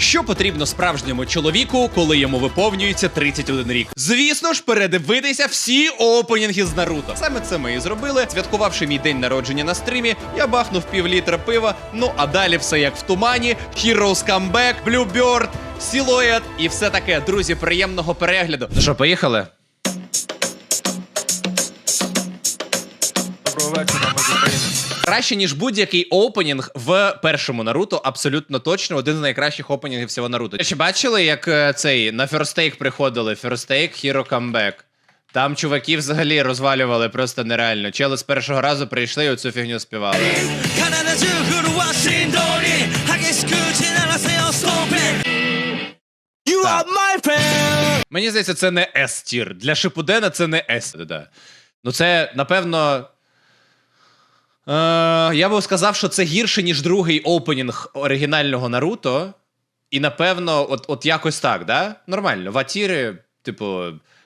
Що потрібно справжньому чоловіку, коли йому виповнюється 31 рік? Звісно ж, передивитися всі опенінги з Наруто. Саме це ми і зробили. Святкувавши мій день народження на стрімі, я бахнув пів літра пива. Ну а далі все як в тумані. Heroes Comeback, Bluebird, Silhouette і все таке. Друзі, приємного перегляду. Ну що, поїхали? Доброго вечора краще ніж будь-який опенінг в першому Наруто. Абсолютно точно один з найкращих опенінгів всього Наруто. Чи бачили, як е, цей на ферстейк приходили? Ферстейк Hero Comeback. Там чуваки взагалі розвалювали просто нереально. Чели з першого разу прийшли і оцю фігню співали. You are my. Мені здається, це не S-тір. Для Шипудена це не С. Да. Ну це, напевно. Е, я би сказав, що це гірше, ніж другий опенінг оригінального Наруто. І напевно, от, от якось так, да? Нормально. Ватіри, типу,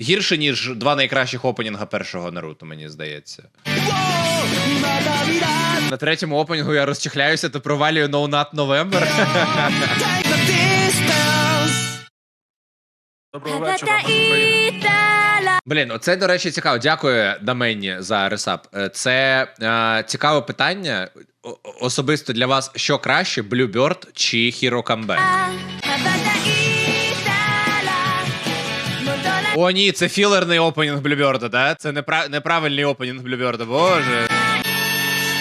гірше, ніж два найкращих опенінга першого Наруто, мені здається. На третьому опенінгу я розчихляюся та провалюю No Nut November. Доброго вечора, Блін, оце, до речі, цікаво. Дякую Дамені за ресап. Е, це е, цікаве питання. Особисто для вас, що краще, Blue Bird чи Hero Comeback? О, ні, це філерний опенінг Блюберда, да? Це непра... неправильний опенінг Блюберда, боже.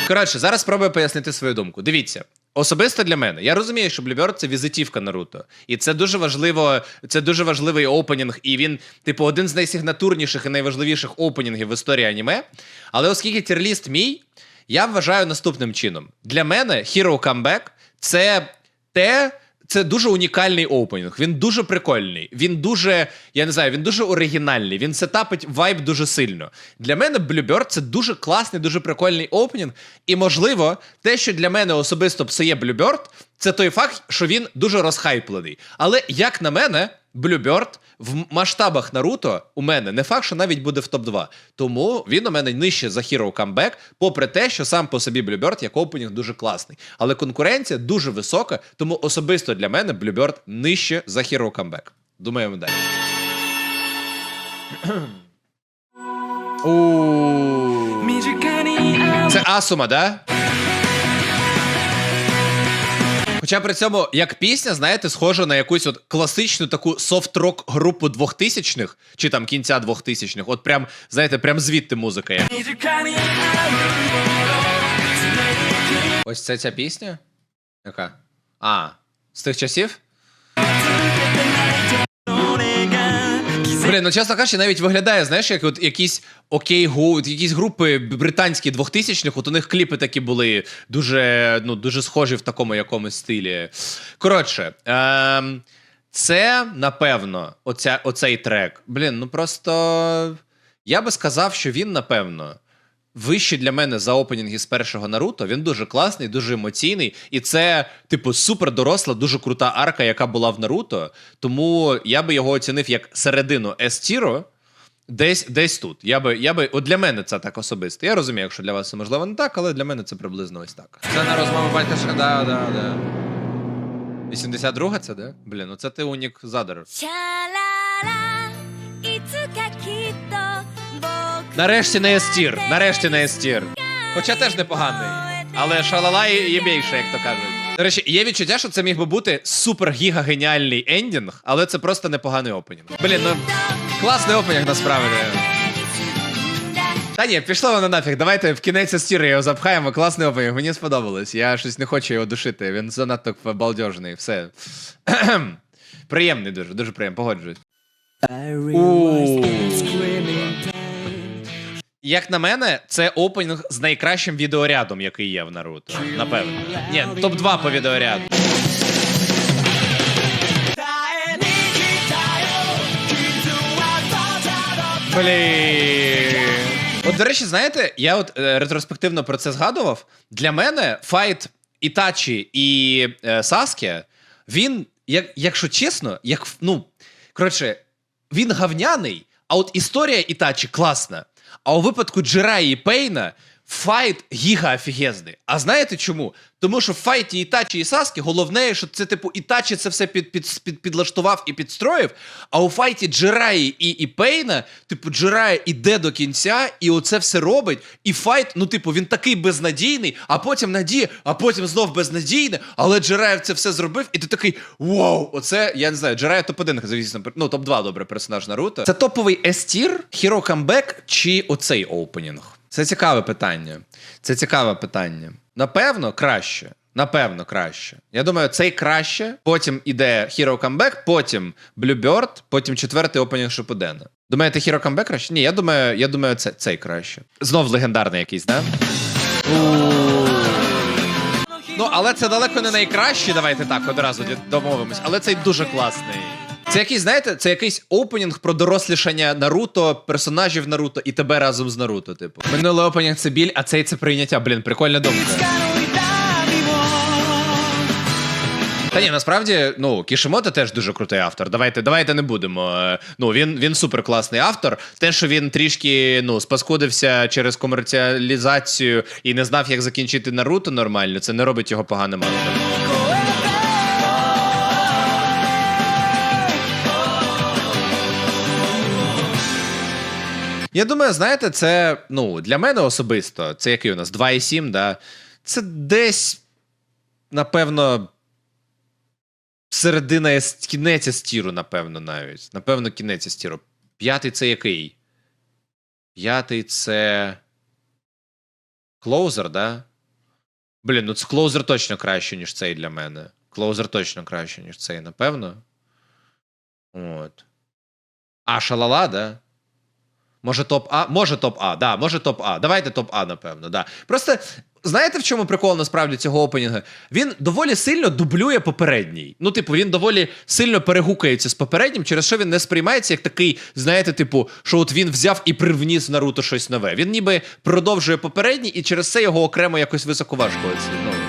Коротше, зараз спробую пояснити свою думку. Дивіться, Особисто для мене, я розумію, що Bluebird це візитівка Наруто. І це дуже важливо, це дуже важливий опенінг, і він, типу, один з найсигнатурніших і найважливіших опенінгів в історії аніме. Але оскільки тірліст мій, я вважаю наступним чином: для мене Hero Comeback це те. Це дуже унікальний опенінг. Він дуже прикольний. Він дуже, я не знаю, він дуже оригінальний. Він сетапить вайб дуже сильно. Для мене Bluebird це дуже класний, дуже прикольний опенінг. І можливо, те, що для мене особисто псує Bluebird, це той факт, що він дуже розхайплений. Але як на мене, Блюберт в масштабах Наруто у мене не факт, що навіть буде в топ-2. Тому він у мене нижче за Hero Comeback, попри те, що сам по собі Блюберт як опенінг дуже класний. Але конкуренція дуже висока, тому особисто для мене Блюберт нижче за Hero Comeback. Думаємо далі. Це Асума, да? Хоча при цьому як пісня, знаєте, схожа на якусь от класичну таку софт-рок групу 2000-х, чи там кінця 2000-х. От прям, знаєте, прям звідти музика. є. Ось це ця пісня? Яка? А, з тих часів? Блін, ну чесно кажучи, навіть виглядає, знаєш, як от якісь окей го, якісь групи британські 2000-х, от у них кліпи такі були дуже, ну, дуже схожі в такому якомусь стилі. Коротше, ем, це, напевно, оця, оцей трек. Блін, ну просто я би сказав, що він, напевно, вищий для мене за опенінги з першого Наруто. Він дуже класний, дуже емоційний. І це, типу, супер доросла, дуже крута арка, яка була в Наруто. Тому я би його оцінив як середину S-тіру. Десь, десь тут. Я би, я би, от для мене це так особисто. Я розумію, якщо для вас це можливо не так, але для мене це приблизно ось так. Це на розмову батька ще, да, да, да. 82 це, да? Блін, ну це ти унік задар. シ Нарешті на естір, нарешті на естір. Хоча теж непоганий. Але шалалай є більше, як то кажуть. До речі, є відчуття, що це міг би бути супер гіга геніальний ендінг, але це просто непоганий опенінг. Блін, ну класний опенінг насправді. Та ні, пішло воно нафіг. Давайте в кінець естіри його запхаємо. Класний опенінг. Мені сподобалось. Я щось не хочу його душити. Він занадто балдежний. Все. Приємний дуже, дуже приємний, погоджуюсь. Як на мене, це опенінг з найкращим відеорядом, який є в Наруто. Напевно. Ні, топ-2 по відеоряду. Блін. От, до речі, знаєте, я от е, ретроспективно про це згадував. Для мене файт Ітачі і е, Саске, він, як, якщо чесно, як ну, коротше, він гавняний, а от історія Ітачі класна. А у випадку Джираї Пейна файт гіга офігезний. А знаєте чому? Тому що в файті Ітачі і Саскі головне, що це, типу, Ітачі це все під, під, під, підлаштував і підстроїв. А у файті Джираї і, і Пейна, типу, Джирая іде до кінця, і оце все робить. І файт, ну, типу, він такий безнадійний, а потім надія, а потім знов безнадійний, але Джираєв це все зробив, і ти такий вау! Оце, я не знаю, Джирая топ-1, звісно, ну, топ-2 добре персонаж Наруто. Це топовий S-тір, Hero Comeback чи оцей оупенінг? Це цікаве питання. Це цікаве питання. Напевно, краще. Напевно, краще. Я думаю, цей краще. Потім іде Hero Comeback, потім Bluebird, потім четвертий опенінг Шипудена. Думаєте, Hero Comeback краще? Ні, я думаю, я думаю, це, цей краще. Знов легендарний якийсь, да? Ну, але це далеко не найкраще, давайте так одразу домовимось. Але цей дуже класний. Це якийсь, знаєте, це якийсь опенінг про дорослішання Наруто, персонажів Наруто і тебе разом з Наруто, типу. Минулий опенінг це біль, а цей це прийняття. Блін, прикольна думка. Та ні, насправді, ну, Кішимото теж дуже крутий автор. Давайте, давайте не будемо. Е, Ну, він, він супер класний автор. Те, що він трішки ну, спаскудився через комерціалізацію і не знав, як закінчити Наруто нормально, це не робить його поганим автором. Я думаю, знаєте, це ну, для мене особисто, це який у нас 2,7, да? Це десь, напевно, середина кінець стіру, напевно, навіть. Напевно, кінець стіру. П'ятий це який? П'ятий це. Клоузер, да? Блін, ну це клоузер точно краще, ніж цей для мене. Клоузер точно краще, ніж цей, напевно. От. А, шалала, да? Може топ А? Може топ А, да, може топ А. Давайте топ А, напевно, да. Просто знаєте, в чому прикол насправді цього опенінгу? Він доволі сильно дублює попередній. Ну, типу, він доволі сильно перегукається з попереднім, через що він не сприймається як такий, знаєте, типу, що от він взяв і привніс в Наруто щось нове. Він ніби продовжує попередній, і через це його окремо якось високоважко оцінювали.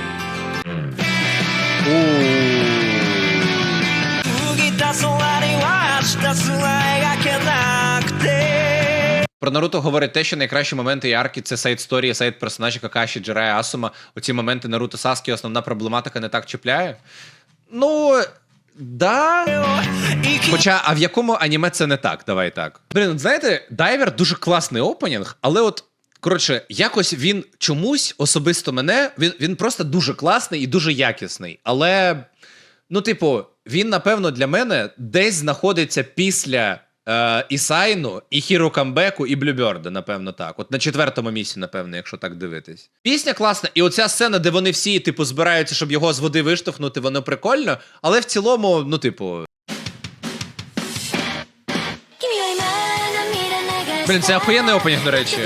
Про Наруто говорить те, що найкращі моменти і арки це сайт сторії, сайт персонажі Какаші, Джирая, Асума. Оці моменти Наруто Саскі, основна проблематика не так чіпляє. Ну. Да. Хоча, а в якому аніме це не так? Давай так. Блін, знаєте, Дайвер дуже класний опенінг, але от. Коротше, якось він чомусь особисто мене, він, він просто дуже класний і дуже якісний. Але, ну, типу, він, напевно, для мене десь знаходиться після Е, і Сайну, і Хіру Камбеку, і Блюберда, напевно, так. От на четвертому місці, напевно, якщо так дивитись. Пісня класна, і оця сцена, де вони всі, типу, збираються, щоб його з води виштовхнути, воно прикольно, але в цілому, ну, типу. Блін, це охуєнний опенінг, до речі.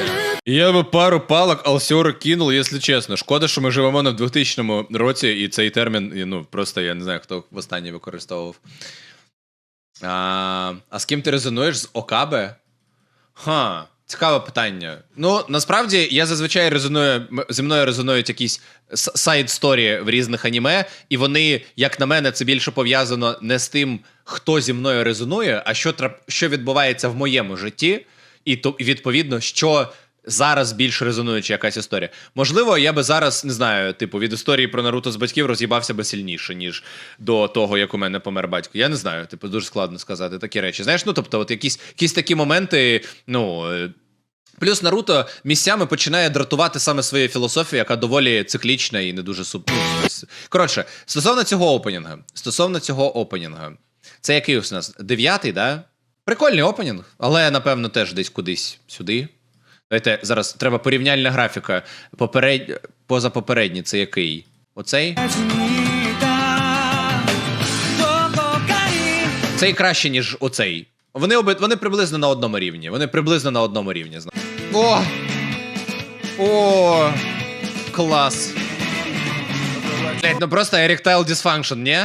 Я би пару палок Алсіору кинув, якщо чесно. Шкода, що ми живемо не в 2000 році, і цей термін, ну, просто я не знаю, хто в останній використовував. А, а з ким ти резонуєш? З Окабе? Ха, цікаве питання. Ну, насправді, я зазвичай резоную, зі мною резонують якісь сайд-сторі в різних аніме, і вони, як на мене, це більше пов'язано не з тим, хто зі мною резонує, а що, що відбувається в моєму житті, і то, відповідно, що зараз більш резонуюча якась історія. Можливо, я би зараз не знаю, типу, від історії про Наруто з батьків роз'їбався би сильніше, ніж до того, як у мене помер батько. Я не знаю, типу, дуже складно сказати такі речі. Знаєш, ну тобто, от якісь, якісь такі моменти, ну. е, Плюс Наруто місцями починає дратувати саме своєю філософією, яка доволі циклічна і не дуже суп. ну. Коротше, стосовно цього опенінга, стосовно цього опенінга, це який у нас? Дев'ятий, да? Прикольний опенінг, але напевно теж десь кудись сюди. Дайте зараз треба порівняльна графіка. Поперед... Позапопередній це який? Оцей? Цей краще, ніж оцей. Вони оби... вони приблизно на одному рівні. Вони приблизно на одному рівні. О! О! Клас. Блять, ну просто erectile dysfunction, ні?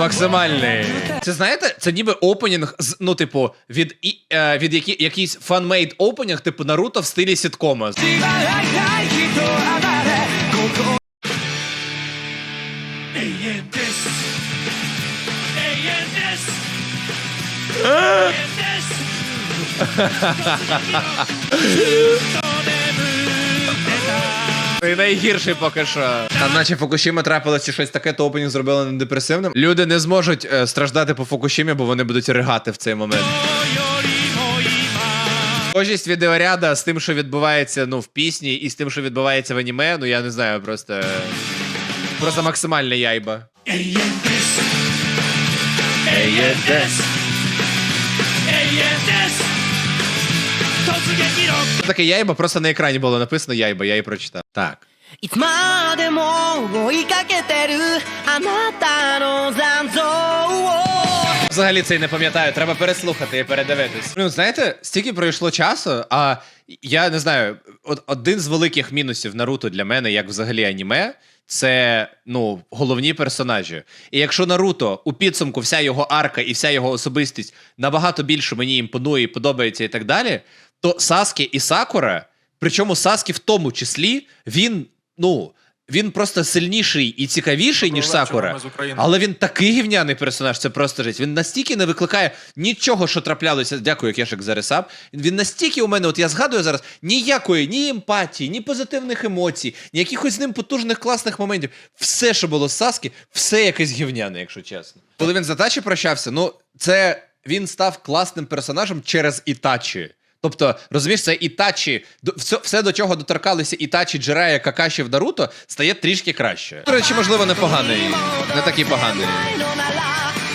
Максимальний. Це знаєте, це ніби опенінг з, ну, типу, від, і, е, від які, якийсь фанмейд опенінг, типу Наруто в стилі сіткома. І найгірший поки що. Там, наче Фукушіма трапилося щось таке, то опенінг зробили не депресивним. Люди не зможуть е, страждати по Фукушімі, бо вони будуть ригати в цей момент. Схожість відеоряда з тим, що відбувається ну, в пісні, і з тим, що відбувається в аніме, ну я не знаю, просто. е, Просто максимальна яйба. Таке яйба, просто на екрані було написано яйба, я і прочитав. Так. いつまでも追いかけてるあなたの残像を Взагалі це й не пам'ятаю, треба переслухати і передивитись. Ну, знаєте, стільки пройшло часу, а я не знаю, от один з великих мінусів Наруто для мене, як взагалі аніме, це ну, головні персонажі. І якщо Наруто у підсумку вся його арка і вся його особистість набагато більше мені імпонує і подобається і так далі, то Саскі і Сакура, причому Саскі в тому числі, він, ну. Він просто сильніший і цікавіший, ніж Сакура. Але він такий гівняний персонаж, це просто жесть. Він настільки не викликає нічого, що траплялося. Дякую, Кешик, за ресап. Він настільки у мене, от я згадую зараз, ніякої ні емпатії, ні позитивних емоцій, ні якихось з ним потужних класних моментів. Все, що було з Саскі, все якесь гівняне, якщо чесно. Коли він з Ітачі прощався, ну це він став класним персонажем через Ітачі. Тобто, розумієш, це Ітачі, все, все до чого доторкалися Ітачі, Джирая, Какаші в Наруто, стає трішки краще. До речі, можливо, непоганий. Не такий поганий.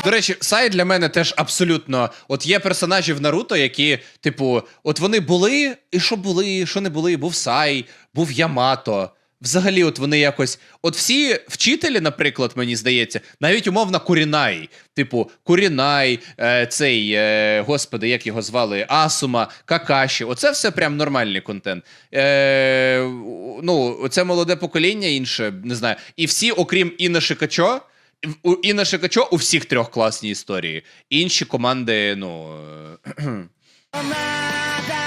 До речі, Сай для мене теж абсолютно. От є персонажі в Наруто, які, типу, от вони були, і що були, що не були. Був Сай, був Ямато. Взагалі, от вони якось. От всі вчителі, наприклад, мені здається, навіть умовно Курінай. Типу, Курінай, е, цей, е, господи, як його звали, Асума, Какаші. Оце все прям нормальний контент. Е, ну, це молоде покоління інше, не знаю. І всі, окрім Інна Шикачо, Інна Шикачо у всіх трьох класні історії. Інші команди, ну.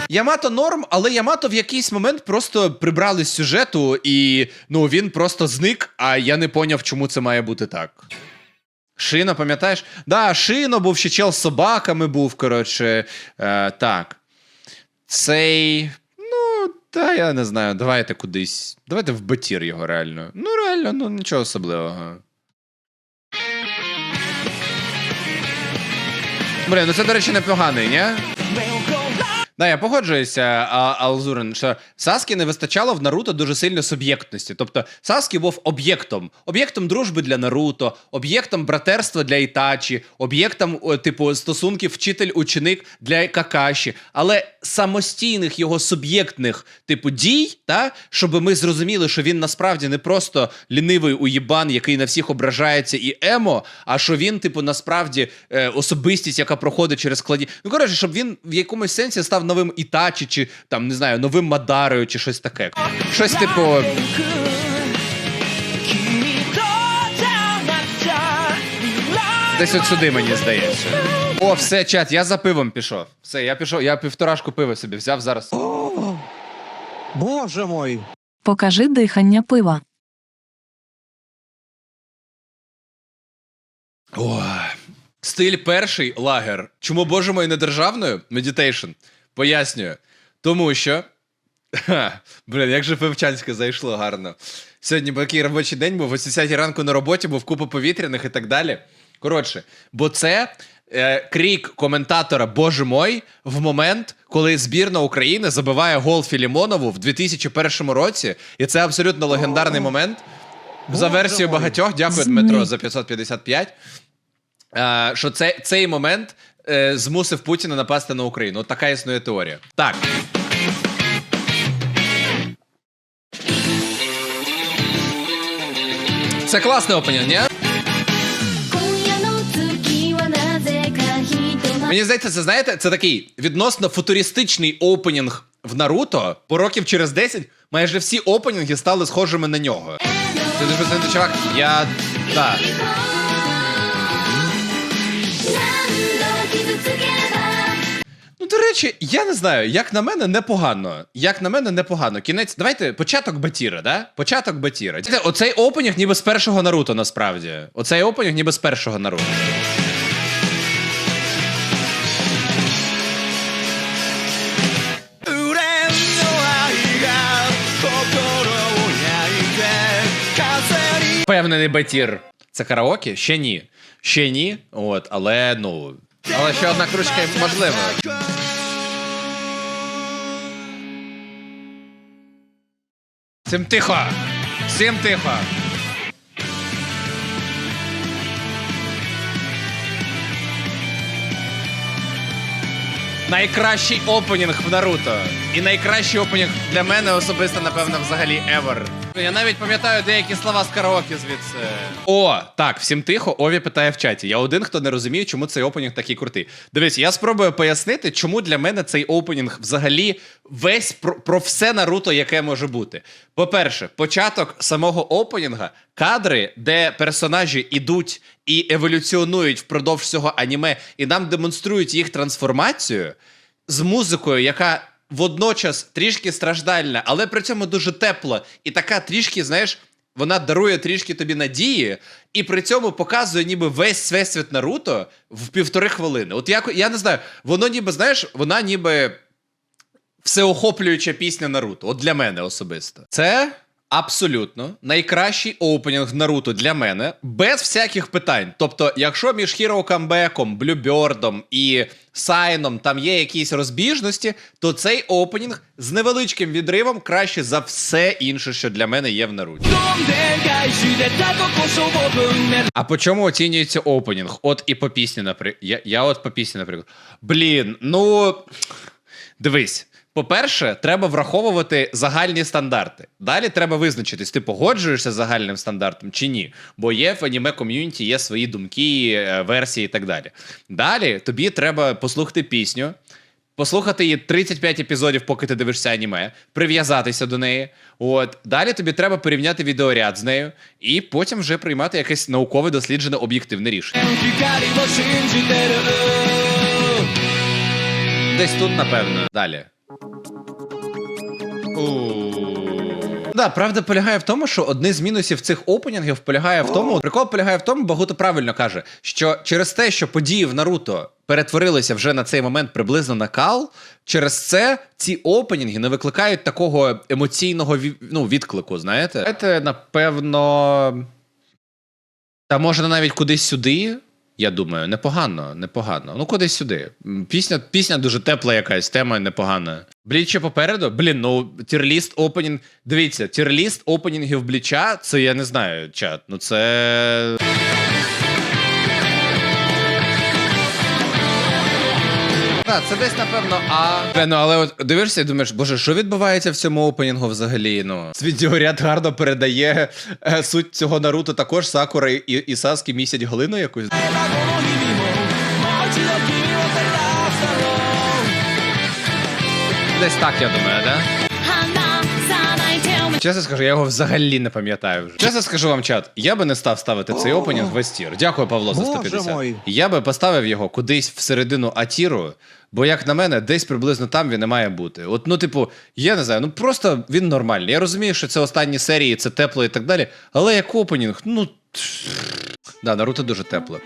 Ямато норм, але Ямато в якийсь момент просто прибрали з сюжету, і ну він просто зник, а я не поняв, чому це має бути так. Шино, пам'ятаєш? Да, Шино був ще чел з собаками був, коротше. Е, так. Цей. Ну, та я не знаю, давайте кудись. Давайте в Батір його реально. Ну, реально, ну нічого особливого. Блін, ну це, до речі, непоганий, ні? Meu coração Да, я погоджуюся, Алзурин, що Саскі не вистачало в Наруто дуже сильно суб'єктності. Тобто Саскі був об'єктом, об'єктом дружби для Наруто, об'єктом братерства для Ітачі, об'єктом, типу, стосунків вчитель-ученик для Какаші, але самостійних його суб'єктних, типу, дій, та, щоб ми зрозуміли, що він насправді не просто лінивий уєбан, який на всіх ображається і емо, а що він, типу, насправді е, особистість, яка проходить через складні. Ну, коротше, щоб він в якомусь сенсі став новим Ітачі, чи там не знаю, новим Мадарою, чи щось таке. Щось типу. Десь от сюди мені здається. О, все, чат, я за пивом пішов. Все, я пішов, я півторашку пива собі взяв зараз. О, Боже мой! Покажи дихання пива. О, Стиль перший лагер. Чому боже мой не державною? Медітейшн. Пояснюю. Тому що. Ха, блін, як же Пивчанське зайшло гарно. Сьогодні був такий робочий день був, о 10 ранку на роботі, був купа повітряних і так далі. Коротше, бо це е, крік коментатора Боже мой в момент, коли збірна України забиває гол Філімонову в 2001 році. І це абсолютно легендарний момент. За версією багатьох, дякую, Дмитро, за 555. Е, що це, цей момент Е, змусив Путіна напасти на Україну. От така існує теорія. Так. Це класне опеня. Мені здається, це знаєте, це такий відносно футуристичний опенінг в Наруто, по років через 10 майже всі опенінги стали схожими на нього. Ти дуже чувак? Я. Да. до речі, я не знаю, як на мене непогано. Як на мене непогано. Кінець, давайте початок Батіра, да? Початок Батіра. Оцей опенінг ніби з першого Наруто, насправді. Оцей опенінг ніби з першого Наруто. Впевнений батір. Це караоке? Ще ні. Ще ні. От, але ну. Але ще одна кружка можлива. Всім тихо! Всім тихо! Найкращий опенінг в Наруто. І найкращий опенінг для мене особисто, напевно, взагалі ever. Я навіть пам'ятаю деякі слова з караоке звідси. О, так, всім тихо. Ові питає в чаті. Я один, хто не розуміє, чому цей опенінг такий крутий. Дивись, я спробую пояснити, чому для мене цей опенінг взагалі весь про, про все Наруто, яке може бути. По-перше, початок самого опенінга, кадри, де персонажі ідуть і еволюціонують впродовж всього аніме, і нам демонструють їх трансформацію з музикою, яка водночас трішки страждальна, але при цьому дуже тепла, і така трішки, знаєш. Вона дарує трішки тобі надії, і при цьому показує ніби весь всесвіт Наруто в півтори хвилини. От як я не знаю, воно ніби, знаєш, вона ніби всеохоплююча пісня Наруто. От для мене особисто. Це Абсолютно найкращий оупенінг Наруто для мене без всяких питань. Тобто, якщо між Hero Камбеком, Блюбердом і Сайном там є якісь розбіжності, то цей оупенінг з невеличким відривом краще за все інше, що для мене є в наруті. А по чому оцінюється опенінг? От і по пісні, наприклад. Я, я от по пісні, наприклад. Блін, ну дивись. По-перше, треба враховувати загальні стандарти. Далі треба визначитись, ти погоджуєшся з загальним стандартом чи ні. Бо є в аніме ком'юніті, є свої думки, е, версії і так далі. Далі тобі треба послухати пісню. Послухати її 35 епізодів, поки ти дивишся аніме, прив'язатися до неї. От далі тобі треба порівняти відеоряд з нею, і потім вже приймати якесь наукове досліджене об'єктивне рішення. Десь тут, напевно, далі. Да, правда полягає в тому, що одне з мінусів цих опенінгів полягає в тому, прикол полягає в тому, Багуто правильно каже, що через те, що події в Наруто перетворилися вже на цей момент приблизно на кал, через це ці опенінги не викликають такого емоційного ну, відклику, знаєте? Це, напевно. Та може навіть кудись сюди. Я думаю, непогано, непогано. Ну, кудись сюди. Пісня, пісня дуже тепла якась, тема непогана. Бліч попереду? Блін, ну тірліст опенінг. Дивіться, тірліст опенінгів бліча, це я не знаю, чат. Ну це. Так, це десь, напевно, А. Бля, ну але от дивишся і думаєш, боже, що відбувається в цьому опенінгу взагалі? Ну, Свідіоряд гарно передає е, суть цього Наруто також Сакура і, і Саскі місять глину якусь. Десь так, я думаю, да? Чесно скажу, я його взагалі не пам'ятаю вже. Чесно скажу вам, чат, я би не став ставити цей опенінг в Астір. Дякую, Павло, за 150. Я би поставив його кудись всередину Атіру, бо, як на мене, десь приблизно там він не має бути. От, ну, типу, я не знаю, ну просто він нормальний. Я розумію, що це останні серії, це тепло і так далі. Але як опенінг, ну. Да, Наруто дуже тепло.